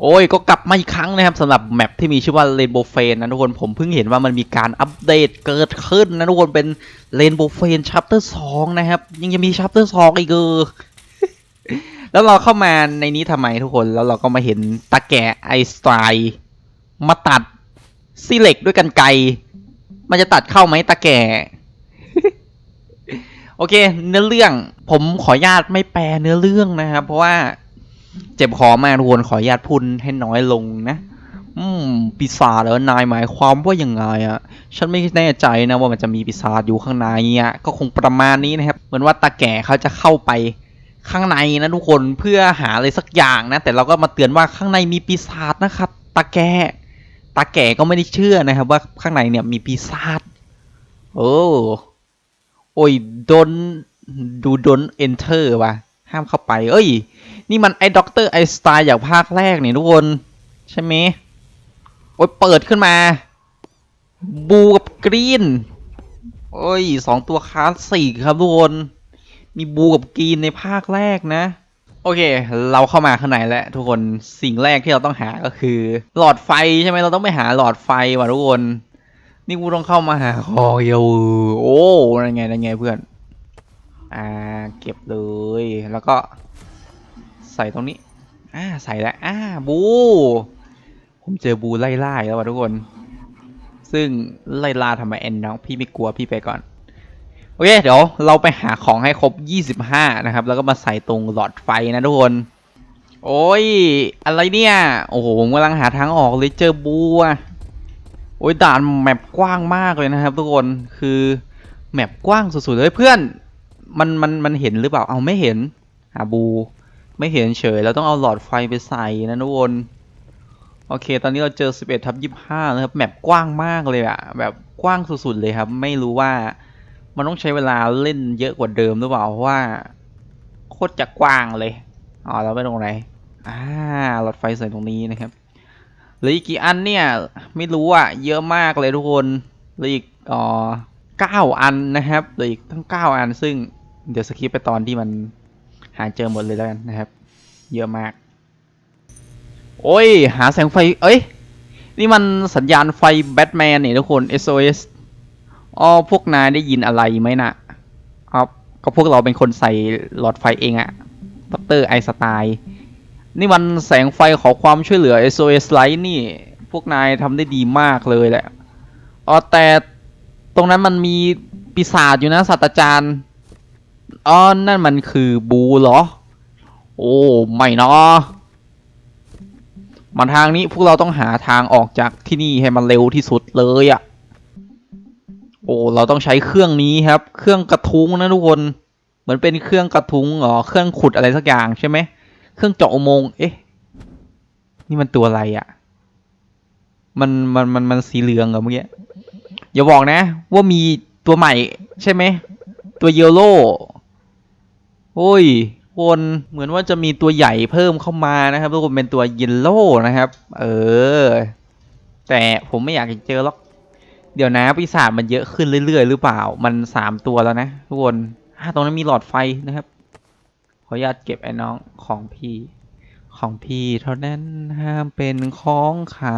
โอ้ยก็กลับมาอีกครั้งนะครับสำหรับแมปที่มีชื่อว่า Rainbow f a n นะทุกคนผมเพิ่งเห็นว่ามันมีการอัปเดตเกิดขึ้นนะทุกคนเป็น Rainbow f a n Chapter 2 นะครับ ยังจะมี Chapter 2 อีกเออแล้วเราเข้ามาในนี้ทำไมทุกคนแล้วเราก็มาเห็นตาแก่ไอสไตล์มาตัดซีเล็กด้วยกันไกรมันจะตัดเข้าไหมตาแกโอเค เนื้อเรื่องผมขออนุญาตไม่แปลเนื้อเรื่องนะครับเพราะว่า เจ็บคอมากทุกคนขออนุญาตพูดให้น้อยลงนะ อืมปีศาจเหรอนายหมายความว่ายังไงอะฉันไม่แน่ใจนะว่ามันจะมีปีศาจอยู่ข้างในอะก็คงประมาณนี้นะครับ เหมือนว่าตาแก่เขาจะเข้าไปข้างในนะทุกคนเพื่อหาอะไรสักอย่างนะ แต่เราก็มาเตือนว่าข้างในมีปีศาจนะครับตาแก่ตาแก่ก็ไม่ได้เชื่อนะครับ ว่าข้างในเนี่ยมีปีศาจโอ้โอ้ยโดนดูโดน enter ว่ะห้ามเข้าไป เอ้ย นี่มันไอ้ด็อกเตอร์ไอสไตล์อย่างภาคแรกนี่ทุกคน ใช่ไหมโอ้ยเปิดขึ้นมา บูกับกรีน โอ้ยสองตัวคลาสสิกครับทุกคน มีบูกับกรีนในภาคแรกนะ โอเค เราเข้ามาข้างในแล้วทุกคนสิ่งแรกที่เราต้องหาก็คือ หลอดไฟใช่ไหมเราต้องไปหาหลอดไฟว่ะทุกคน นี่กูต้องเข้ามาหาคอเยวโอ้นั่นไงนั่นไงเพื่อน อ่า เก็บเลยแล้วก็ ใส่ตรงนี้ อ่า ใส่แล้ว อ่า บู ผมเจอบูไล่ล่าแล้วว่ะทุกคน ซึ่งไล่ล่าทำไมแอนน้อง พี่ไม่กลัว พี่ไปก่อน โอเค เดี๋ยวเราไปหาของให้ครบ 25 นะครับ แล้วก็มาใส่ตรงหลอดไฟนะทุกคน โอ้ย อะไรเนี่ย โอ้โห ผมกำลังหาทางออกเลยเจอบูอะโอ้ยด่านแมปกว้างมากเลยนะครับ ทุกคน คือแมปกว้างสุดๆเลยเพื่อน มันมันมันเห็นหรือเปล่า เอาไม่เห็นหาบู ไม่เห็นเฉยเราต้องเอาหลอดไฟไปใส่นะทุกคนโอเค ตอนนี้เราเจอ 11ทับ25นะครับ แมปกว้างมากเลยอะแบบกว้างสุดๆเลยครับ ไม่รู้ว่ามันต้องใช้เวลาเล่นเยอะกว่าเดิมหรือเปล่า เพราะว่าโคตรจะกว้างเลย อ๋อเราไปตรงไหน อ่า หลอดไฟใส่ตรงนี้นะครับเหลืออีกกี่อันเนี่ย ไม่รู้อะเยอะมากเลยทุกคนเหลืออีกอ๋อเก้าอันนะครับเหลืออีกทั้งเก้าอันซึ่งเดี๋ยวสคิปไปตอนที่มัน หาเจอหมดเลยแล้วกันนะครับ เยอะมาก โอ้ย หาแสงไฟ เอ้ย นี่มันสัญญาณไฟแบทแมนนี่ทุกคน SOS อ๋อพวกนายได้ยินอะไรไหมนะอ๋อก็พวกเราเป็นคนใส่หลอดไฟเองอะดรไอสไตล์นี่มันแสงไฟขอความช่วยเหลือ SOS Light นี่ พวกนายทำได้ดีมากเลยแหละ อ๋อแต่ตรงนั้นมันมีปีศาจอยู่นะศาสตราจารย์ อ๋อนั่นมันคือบูเหรอ โอ้ไม่นาะมาทางนี้พวกเราต้องหาทางออกจากที่นี่ให้มันเร็วที่สุดเลยอะ่ะ โอ้เราต้องใช้เครื่องนี้ครับ เครื่องกระทุ้งนะทุกคน เหมือนเป็นเครื่องกระทุ้งอ๋อเครื่องขุดอะไรสักอย่างใช่ไหมเครื่องเจาะอุโมงค์เอ๊ะ นี่มันตัวอะไรอะ่ะ มันมันมันมันสีเหลืองเหรอเมื่อกี้อย่าบอกนะ ว่ามีตัวใหม่ใช่ไหมตัวเยลโล่ โอ้ยคนเหมือนว่าจะมีตัวใหญ่เพิ่มเข้ามานะครับทุกคนเป็นตัวเยลโล่นะครับ เออ แต่ผมไม่อยากจะเจอหรอก เดี๋ยวนะปีศาจมันเยอะขึ้นเรื่อยๆ หรือเปล่า มันสามตัวแล้วนะทุกคนอ่าตรงนั้นมีหลอดไฟนะครับ ขออนุญาตเก็บไอ้น้องของพี่ ของพี่เท่านั้นห้ามเป็นของใคร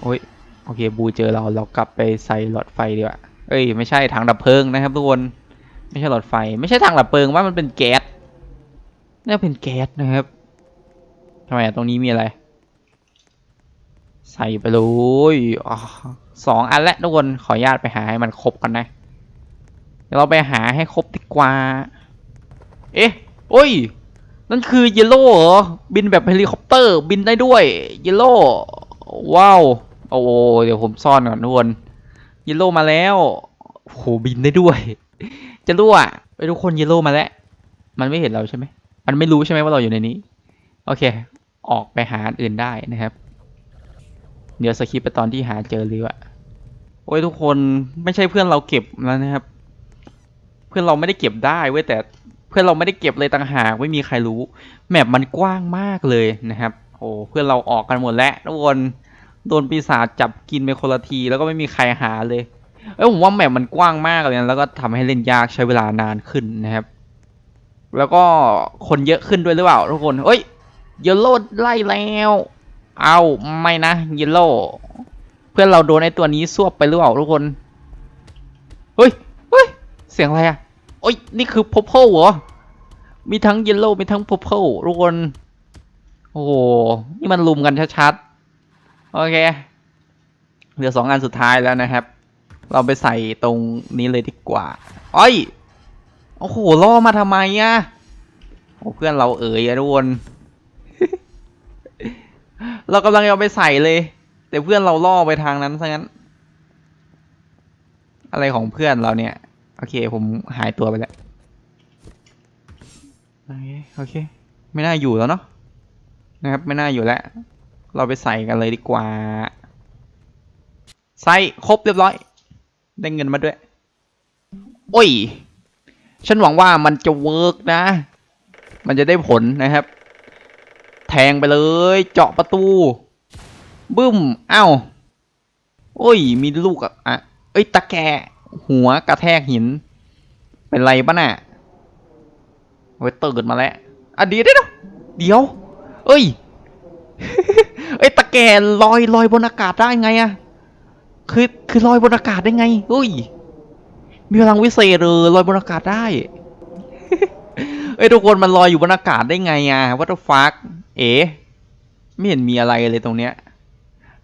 โอ้ยโอเคบูเจอเราเรากลับไปใส่หลอดไฟดีกว่า เอ้ยไม่ใช่ถังดับเพลิงนะครับทุกคน ไม่ใช่หลอดไฟ ไม่ใช่ถังดับเพลิงว่ามันเป็นแก๊สนี่เป็นแก๊สนะครับทำไมอะตรงนี้มีอะไร ใส่ไปเลยอสองอันและทุกคนขออนุญาตไปหาให้มันครบกันนะเดี๋ยวเราไปหาให้ครบดีกว่า เอ๊ะโอ้ย นั่นคือเยลโล่เหรอ บินแบบเฮลิคอปเตอร์ บินได้ด้วย เยลโล่ว้าว โอ้เดี๋ยวผมซ่อนก่อนทุกคน เยลโล่มาแล้วโอ้โหบินได้ด้วย จะรั่วไปทุกคนเยลโล่มาแล้ว มันไม่เห็นเราใช่ไหม มันไม่รู้ใช่ไหมว่าเราอยู่ในนี้ โอเค ออกไปหาอันอื่นได้นะครับ เดี๋ยวสคิปไปตอนที่หาเจอเลยว่ะโอ้ยทุกคนไม่ใช่เพื่อนเราเก็บแล้วนะครับ เพื่อนเราไม่ได้เก็บได้เว้ยแต่เพื่อนเราไม่ได้เก็บเลยต่างหากไม่มีใครรู้แมปมันกว้างมากเลยนะครับ โอ้เพื่อนเราออกกันหมดแล้วทุกคนโดนปีศาจจับกินไปคนละทีแล้วก็ไม่มีใครหาเลย เอ้ยผมว่าแมปมันกว้างมากเลยนะแล้วก็ทำให้เล่นยากใช้เวลานานขึ้นนะครับ แล้วก็คนเยอะขึ้นด้วยหรือเปล่าทุกคนเอ้ยเยลโล่ไล่แล้ว เอาไม่นะเยลโล่เพื่อนเราโดนไอตัวนี้ซวบไปหรือเปล่าทุกคนเฮ้ยเฮ้ยเสียงอะไรอะโอ้ยนี่คือ purple เหรอมีทั้งเยลโล่มีทั้ง purple ทุกคนโอ้โหนี่มันลุมกันชัดๆโอเคเหลือสองอันสุดท้ายแล้วนะครับ เราไปใส่ตรงนี้เลยดีกว่าอ้อยโอ้โหล่อมาทำไมอะโอ้เพื่อนเราเอ๋ยอะทุกคนเรากำลังจะเอาไปใส่เลย แต่เพื่อนเราล่อไปทางนั้นซะงั้น อะไรของเพื่อนเราเนี่ย โอเค ผมหายตัวไปแล้ว โอเคโอเค ไม่น่าอยู่แล้วเนาะนะครับ ไม่น่าอยู่แล้ว เราไปใส่กันเลยดีกว่า ใส่ครบเรียบร้อย ได้เงินมาด้วย โอ้ย ฉันหวังว่ามันจะเวิร์กนะ มันจะได้ผลนะครับ แทงไปเลย เจาะประตู บึ้มอ้าวโอ้ย มีลูกอะอะ เอ้ย ตะแกหัวกระแทกหิน เป็นไรปะน่ะโอ้ยตื่นมาแล้วอะเดี๋ยวเดี๋ยวเดี๋ยว เอ้ย เอ้ย ตะแกลอยลอยบนอากาศได้ไงอะ คือคือลอยบนอากาศได้ไงเอ้ย มีพลังวิเศษเลยลอยบนอากาศได้เอ้ยทุกคนมันลอยอยู่บนอากาศได้ไงอะวัตถุฟักเอ๋ไม่เห็นมีอะไรเลยตรงเนี้ย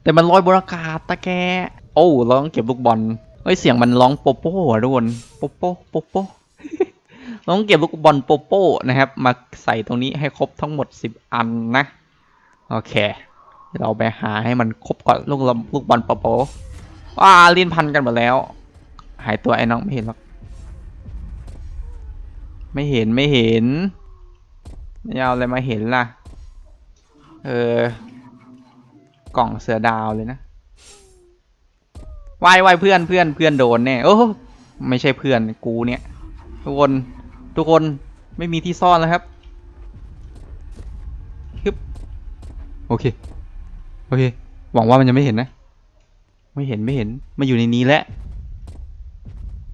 แต่มันลอยบนอากาศตะแก โอ้เราต้องเก็บลูกบอลเอ้ยเสียงมันร้องโปโป้อะทุกคนโปโป้โปโป้เราต้องเก็บลูกบอลโปโป้นะครับ มาใส่ตรงนี้ให้ครบทั้งหมดสิบอันนะ โอเคเดี๋ยวเราไปหาให้มันครบก่อนลูกลูกบอลโปโป้ ว้าลีนพันกันหมดแล้ว หายตัวไอ้น้องไม่เห็นหรอกไม่เห็นไม่เห็นไม่เอาอะไรมาเห็นล่ะ เออกล่องเสือดาวเลยนะวายวายเพื่อนเพื่อนเพื่อนโดนแน่โอ้ไม่ใช่เพื่อนกูเนี่ย ทุกคนทุกคนไม่มีที่ซ่อนแล้วครับฮึบโอเค โอเค หวังว่ามันจะไม่เห็นนะ ไม่เห็นไม่เห็นมาอยู่ในนี้แล้ว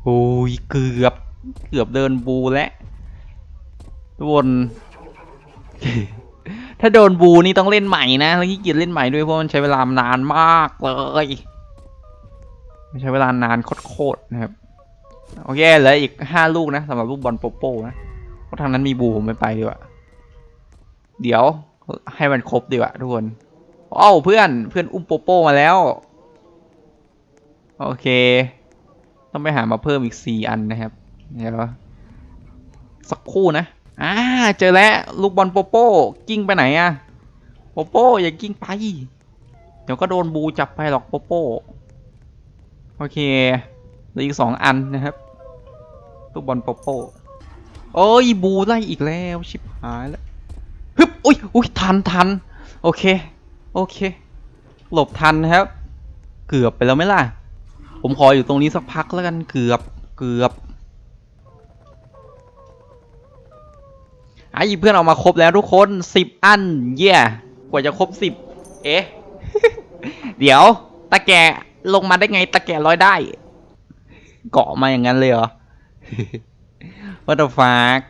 โอ้ยเกือบเกือบเดินบูแล้วทุกคนถ้าโดนบูนี่ต้องเล่นใหม่นะแล้วขี้เกียจเล่นใหม่ด้วยเพราะมันใช้เวลานานมากเลยมันใช้เวลานานโคตรนะครับโอเคเหลืออีกห้าลูกนะสำหรับลูกบอลโปโป้นะเพราะทางนั้นมีบูผมไม่ไปดีกว่าเดี๋ยวให้มันครบดีกว่าทุกคนอ้าวเพื่อนเพื่อนอุ้มโปโป้มาแล้ว โอเค ต้องไปหามาเพิ่มอีกสี่อันนะครับ เดี๋ยว สักคู่นะ อ่า เจอแล้ว ลูกบอลโปโป้ กิ้งไปไหนอะโปโป้อย่ากิ้งไป เดี๋ยวก็โดนบูจับไปหรอกโปโป้ โอเคเหลืออีกสองอันนะครับ ลูกบอลโปโป้โอ้ยบูไล่อีกแล้วชิบหายแล้วฮึบอุ้ยอุ้ยทันทันโอเค โอเค หลบทันนะครับ เกือบไปแล้วไหมล่ะ ผมขออยู่ตรงนี้สักพักแล้วกันเกือบเกือบไอ้เพื่อนเอามาครบแล้วทุกคนสิบอัน เย่กว่าจะครบสิบเอ๊ะ เดี๋ยว ตะแกลงมาได้ไง ตะแกลอยได้ เกาะมาอย่างนั้นเลยเหรอ What the fuck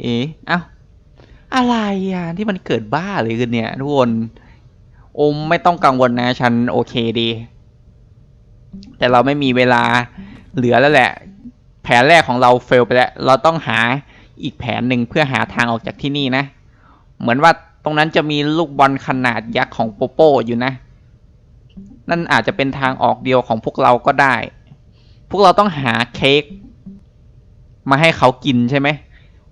เอ๊ะเอ้าอะไรอะที่มันเกิดบ้าเลยขึ้นเนี่ยทุกคนอมไม่ต้องกังวลนะ ฉันโอเคดี แต่เราไม่มีเวลาเหลือแล้วแหละ แผนแรกของเราเฟลไปแล้ว เราต้องหาอีกแผนหนึ่งเพื่อหาทางออกจากที่นี่นะ เหมือนว่าตรงนั้นจะมีลูกบอลขนาดยักษ์ของโปโป้อยู่นะ นั่นอาจจะเป็นทางออกเดียวของพวกเราก็ได้ พวกเราต้องหาเค้กมาให้เขากินใช่ไหม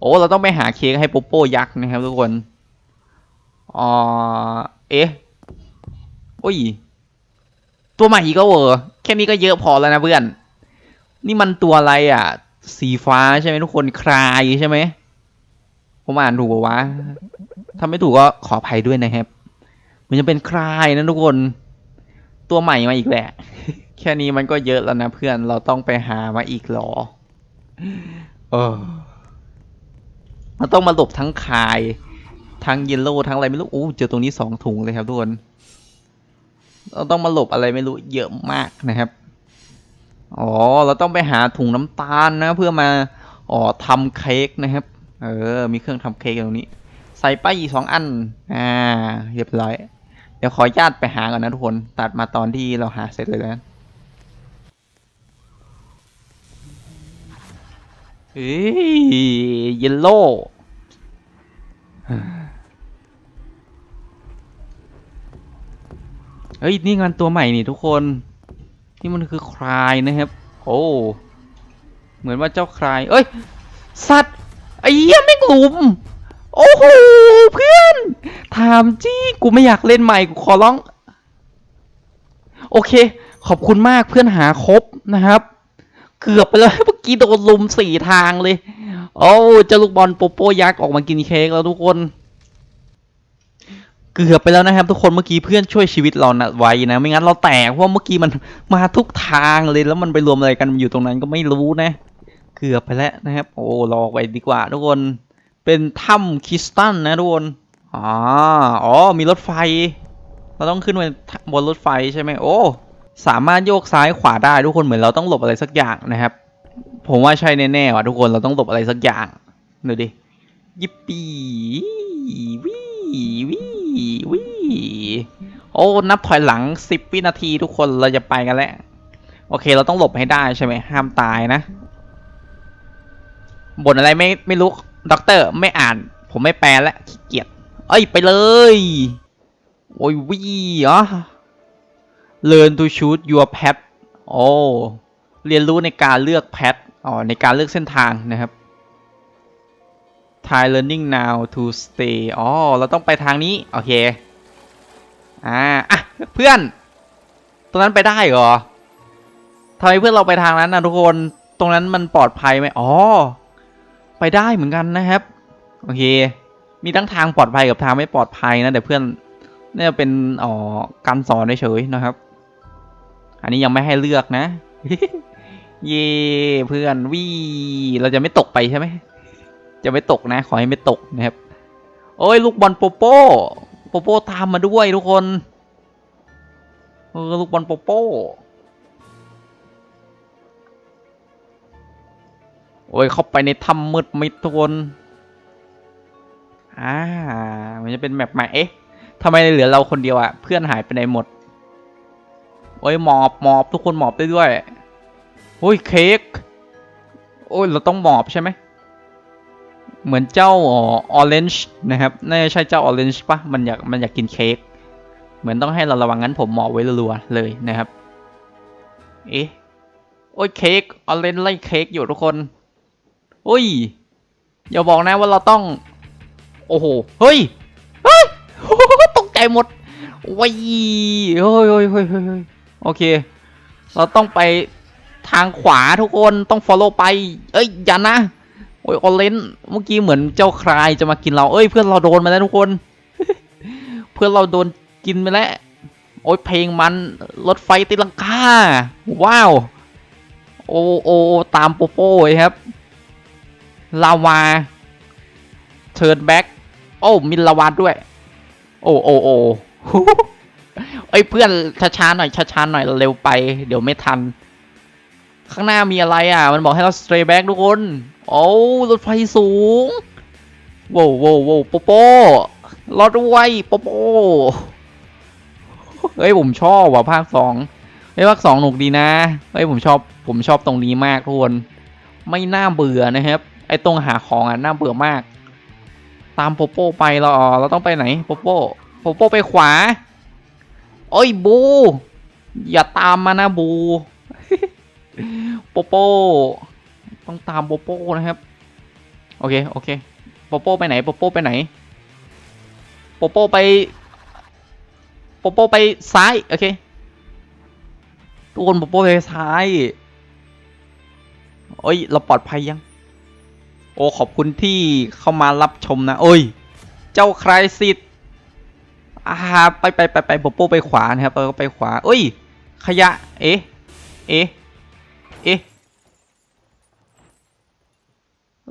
โอ้ เราต้องไปหาเค้กให้โปโป้ยักษ์นะครับทุกคนอ๋อเอ๊ะ โอ้ย ตัวใหม่อีกก็เวอร์แค่นี้ก็เยอะพอแล้วนะเพื่อน นี่มันตัวอะไรอะ สีฟ้าใช่ไหมทุกคนคลายใช่ไหมผมอ่านถูกปะวะถ้าไม่ถูกก็ขออภัยด้วยนะครับ มันจะเป็นคลายนะทุกคน ตัวใหม่มาอีกแหละ แค่นี้มันก็เยอะแล้วนะเพื่อนเราต้องไปหามาอีกหรอ เออมันต้องมาหลบทั้งคาย ทั้งเยลโล่ทั้งอะไรไม่รู้โอ้เจอตรงนี้สองถุงเลยครับทุกคน เราต้องมาหลบอะไรไม่รู้เยอะมากนะครับ อ๋อ เราต้องไปหาถุงน้ำตาลนะ เพื่อมา อ๋อทำเค้กนะครับ เออ มีเครื่องทำเค้กตรงนี้ ใส่ไปอีกสองอัน อ่า เรียบร้อย เดี๋ยวขอญาตไปหาก่อนนะทุกคน ตัดมาตอนที่เราหาเสร็จเลยนะเฮ้ยเยลโล่ เฮ้ย นี่งานตัวใหม่นี่ทุกคน นี่มันคือคลายนะครับ โอ้เหมือนว่าเจ้าคลาย เอ้ย สัตว์ไอ้เหี้ยไม่งหลุมโอ้โหเพื่อนถามจี้กูไม่อยากเล่นใหม่กูขอร้อง โอเค ขอบคุณมากเพื่อนหาครบนะครับ เกือบไปเลยเมื่อกี้โดนลุมสี่ทางเลย โอ้เจ้าลูกบอลโปโปยักษ์ออกมากินเค้กแล้วทุกคน เกือบไปแล้วนะครับทุกคนเมื่อกี้เพื่อนช่วยชีวิตเรานะไว้นะ ไม่งั้นเราแตกเพราะเมื่อกี้มันมาทุกทางเลยแล้วมันไปรวมอะไรกันอยู่ตรงนั้นก็ไม่รู้นะ เกือบไปแล้วนะครับ โอ้รอไปดีกว่า ทุกคนเป็นถ้ำคริสตันนะทุกคนอ๋ออ๋อมีรถไฟ เราต้องขึ้นไปบนรถไฟใช่ไหมโอ้สามารถโยกซ้ายขวาได้ทุกคนเหมือนเราต้องหลบอะไรสักอย่างนะครับ ผมว่าใช่แน่ๆว่ะทุกคนเราต้องหลบอะไรสักอย่างดูดิยิปปี้วิวิ วิโอ้นับถอยหลังสิบวินาทีทุกคนเราจะไปกันแล้ว โอเค เราต้องหลบให้ได้ใช่ไหมห้ามตายนะบทอะไรไม่ไม่รู้ด็อกเตอร์ไม่อ่าน ผมไม่แปลแล้วขี้เกียจเอ้ยไปเลย โอ้ยวิอ๋อ learn to shoot your pet โอ้เรียนรู้ในการเลือก pet อ๋อในการเลือกเส้นทางนะครับ try learning now to stay อ๋อ เราต้องไปทางนี้ โอเค อ่า อะ เพื่อน ตรงนั้นไปได้เหรอทำไมเพื่อนเราไปทางนั้นนะทุกคน ตรงนั้นมันปลอดภัยไหมอ๋อ ไปได้เหมือนกันนะครับ โอเค มีทั้งทางปลอดภัยกับทางไม่ปลอดภัยนะ แต่เพื่อนนี่จะเป็นอ๋อการสอนเฉยๆนะครับ อันนี้ยังไม่ให้เลือกนะ เย่เพื่อนวี่เราจะไม่ตกไปใช่ไหม จะไม่ตกนะ ขอให้ไม่ตกนะครับ โอ้ยลูกบอลโปโป้โปโป้ตามมาด้วยทุกคนเออลูกบอลโปโป้โอ้ยเข้าไปในถ้ำมืดมิดทุกคนอ่ามันจะเป็นแมปใหม่เอ๊ะทำไมเหลือเราคนเดียวอะเพื่อนหายไปไหนหมด โอ้ยหมอบหมอบทุกคนหมอบได้ด้วยโอ้ยเค้กโอ้ยเราต้องหมอบใช่ไหม เหมือนเจ้าออเรนจ์นะครับน่าจะใช่เจ้าออเรนจ์ปะมันอยากมันอยากกินเค้กเหมือนต้องให้เราระวังงั้นผมหมอไว้รัวๆเลยนะครับ เอ๊ะโอ้ยเค้กออเรนจ์ไล่เค้กอยู่ทุกคนโอ้ยอย่าบอกนะว่าเราต้อง โอ้โหเฮ้ยเฮ้ยตกใจหมดวายเฮ้ยเฮ้ยเฮ้ยเฮ้ยเฮ้ยโอเค เราต้องไปทางขวาทุกคนต้อง follow ไป เอ้ยอย่านะ โอ้ยออเรนเมื่อกี้เหมือนเจ้าครายจะมากินเรา เอ้ยเพื่อนเราโดนมาแล้วทุกคน เพื่อนเราโดนกินไปแล้ว โอ้ยเพลงมันรถไฟตีลังกาว้าว โอโอตามโปโป้เลยครับ ลาวาเทิร์นแบ็กโอ้มินลาวาด้วย โอ้โอ้โอ้เอ้ยเพื่อนช้าๆหน่อยช้าๆหน่อยเร็วไป เดี๋ยวไม่ทัน ข้างหน้ามีอะไรอะ มันบอกให้เรา stray back ทุกคน โอ้รถไฟสูงโว้วโว้วโว้วโปโป้รอด้วยโปโป้เฮ้ยผมชอบว่ะภาคสองเฮ้ยภาคสองหนุกดีนะเฮ้ยผมชอบผมชอบตรงนี้มากทุกคนไม่น่าเบื่อนะครับ ไอ้ตรงหาของอะน่าเบื่อมาก ตามโปโป้ไปเราเราต้องไปไหนโปโป้โปโป้ไปขวาโอ้ยบู อย่าตามมานะบู โปโป้ ต้องตามโปโป้นะครับ โอเค โอเคโปโป้ไปไหนโปโป้ไปไหนโปโป้ไปโปโป้ไปซ้าย โอเค ทุกคนโปโป้ไปซ้ายโอ้ย เราปลอดภัยยัง โอ้ ขอบคุณที่เข้ามารับชมนะ โอ้ย เจ้าใครสิทธิ์อาไปไปไปไปโปโป้ไปขวานะครับเราก็ไปขวาเอ้ย ขยะ เอ๊ะ เอ๊ะ เอ๊ะ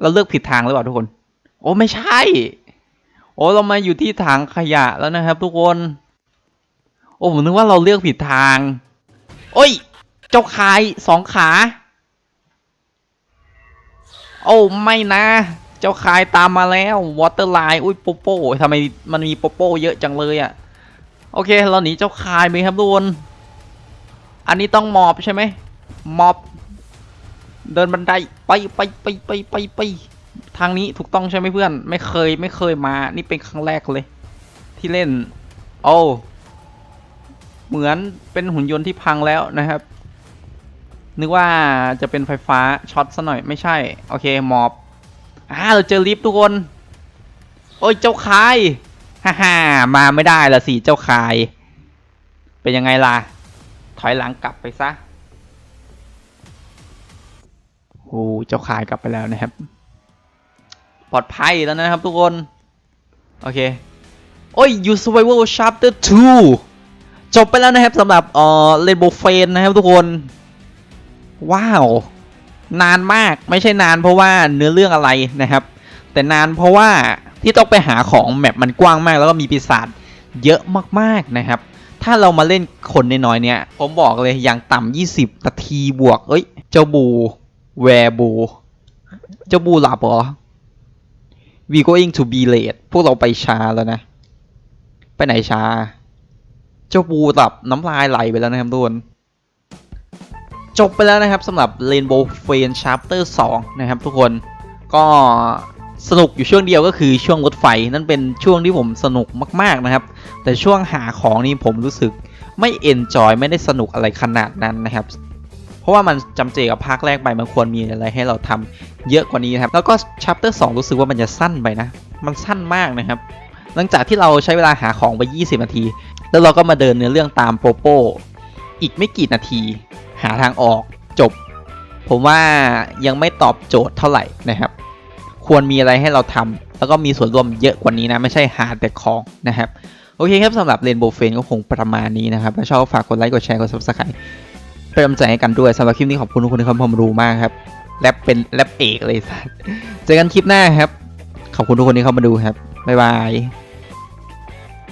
เราเลือกผิดทางหรือเปล่าทุกคน โอ้ไม่ใช่ โอ้เรามาอยู่ที่ถังขยะแล้วนะครับ ทุกคน โอ้ผมนึกว่าเราเลือกผิดทาง โอ้ย เจ้าคายสองขา โอ้ไม่นะ เจ้าคายตามมาแล้ววอเตอร์ไลน์อุ้ยโปโป้ทำไมมันมีโปโป้เยอะจังเลยอะ่ะ โอเค เราหนีเจ้าคายไปครับทุกคน อันนี้ต้องมอบใช่ไหมมอบ เดินบันไดไปไปไปไปไปไปทางนี้ถูกต้องใช่ไหมเพื่อน ไม่เคยไม่เคยมา นี่เป็นครั้งแรกเลย ที่เล่น โอ้เหมือนเป็นหุ่นยนต์ที่พังแล้วนะครับ นึกว่าจะเป็นไฟฟ้าช็อตซะหน่อยไม่ใช่ โอเคหมอบอ่าเราเจอลิฟต์ทุกคน โอ้ยเจ้าคายฮ่าฮ่ามาไม่ได้ละสิเจ้าคาย เป็นยังไงล่ะ ถอยหลังกลับไปซะ โอ้เจ้าคายกลับไปแล้วนะครับ ปลอดภัยแล้วนะครับทุกคน โอเค โอ้ย You Survival Chapter 2 จบไปแล้วนะครับสำหรับเอ่อ Rainbow f a n นะครับทุกคน ว้าว นานมากไม่ใช่นานเพราะว่าเนื้อเรื่องอะไรนะครับ แต่นานเพราะว่าที่ต้องไปหาของแมปมันกว้างมากแล้วก็มีปีศาจเยอะมากๆนะครับ ถ้าเรามาเล่นคนน้อยๆเนี่ย ผมบอกเลยอย่างต่ำ20 นาทีบวก เอ้ย เจ้าบู แวร์บูเจ้าบูหลับเหรอ we going to be late พวกเราไปช้าแล้วนะ ไปไหนช้า เจ้าบูหลับน้ำลายไหลไปแล้วนะครับทุกคนจบไปแล้วนะครับสำหรับ Rainbow f a n Chapter 2 นะครับทุกคนก็สนุกอยู่ช่วงเดียวก็คือช่วงรถไฟนั่นเป็นช่วงที่ผมสนุกมากๆนะครับ แต่ช่วงหาของนี่ผมรู้สึกไม่เอนจอยไม่ได้สนุกอะไรขนาดนั้นนะครับ เพราะว่ามันจำเจกับภาคแรกไปมันควรมีอะไรให้เราทำเยอะกว่านี้นะครับ แล้วก็ Chapter 2รู้สึกว่ามันจะสั้นไปนะ มันสั้นมากนะครับ หลังจากที่เราใช้เวลาหาของไป 20 นาที แล้วเราก็มาเดินเนื้อเรื่องตามโปโปอีกไม่กี่นาที หาทางออกจบ ผมว่ายังไม่ตอบโจทย์เท่าไหร่นะครับ ควรมีอะไรให้เราทำแล้วก็มีส่วนร่วมเยอะกว่านี้นะ ไม่ใช่หาแต่ของนะครับโอเคครับสำหรับเรนโบว์เฟนก็คงประมาณนี้นะครับ ถ้าชอบฝากกดไลค์ กดแชร์ กด subscribe เติมใจให้กันด้วยสำหรับคลิปนี้ขอบคุณทุกคนที่เข้ามารู้มากครับแรปเป็นแรปเอกเลยสัสเจอกันคลิปหน้าครับ ขอบคุณทุกคนที่เข้ามาดูครับบ๊ายบาย